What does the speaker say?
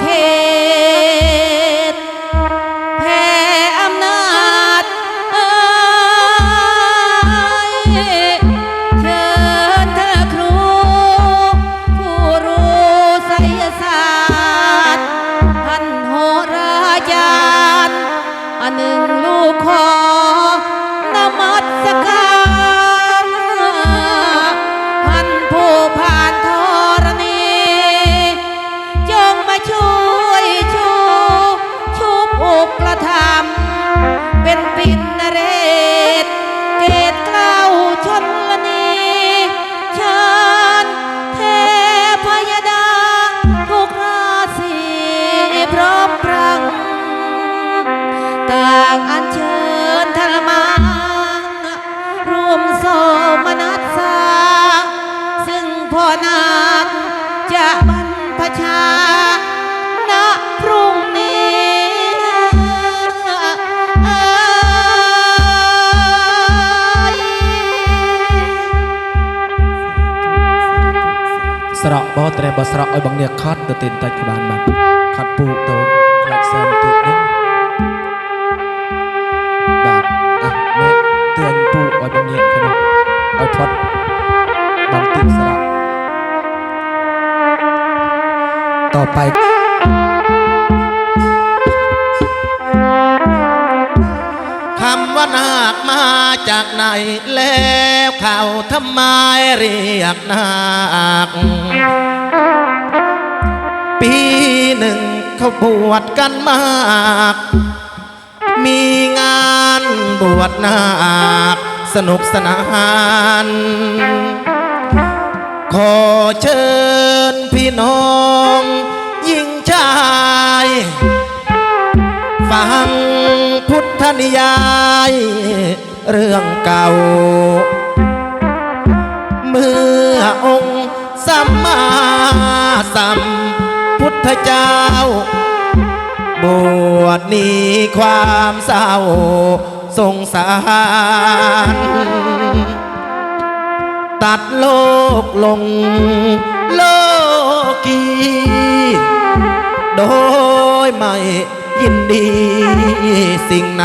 เขตแผ่อำนาจเเชิญเธอครู ผู้รู้ไสยศาสตร์ท่านโหราจารย์อันหนึ่งลูกขอางอันเชิญธรรมารวมโสมนัสสา ซึ่งพ่อนางจะบรรพชาณพรุ่งนี้เอ้ย ស្រកបោត្រែបស្រកឲ្យបងនេះខត់ទៅទីនតាច់ក្បានបានខត់ពូទៅខ្លាច់សើមទីនេះ ไปคำว่านาคมาจากไหนแล้วเขาทำไมเรียกนาคปีหนึ่งเขาบวชกันมาก มีงานบวชนาคสนุกสนาน ขอเชิญพี่น้อง ฟังพุทธนิยายเรื่องเก่า เมื่อองค์สัมมาสัมพุทธเจ้า บวชนีความเศร้าสงสาร ตัดโลกลงโลกี โดยไม่ ยินดีสิ่งไหน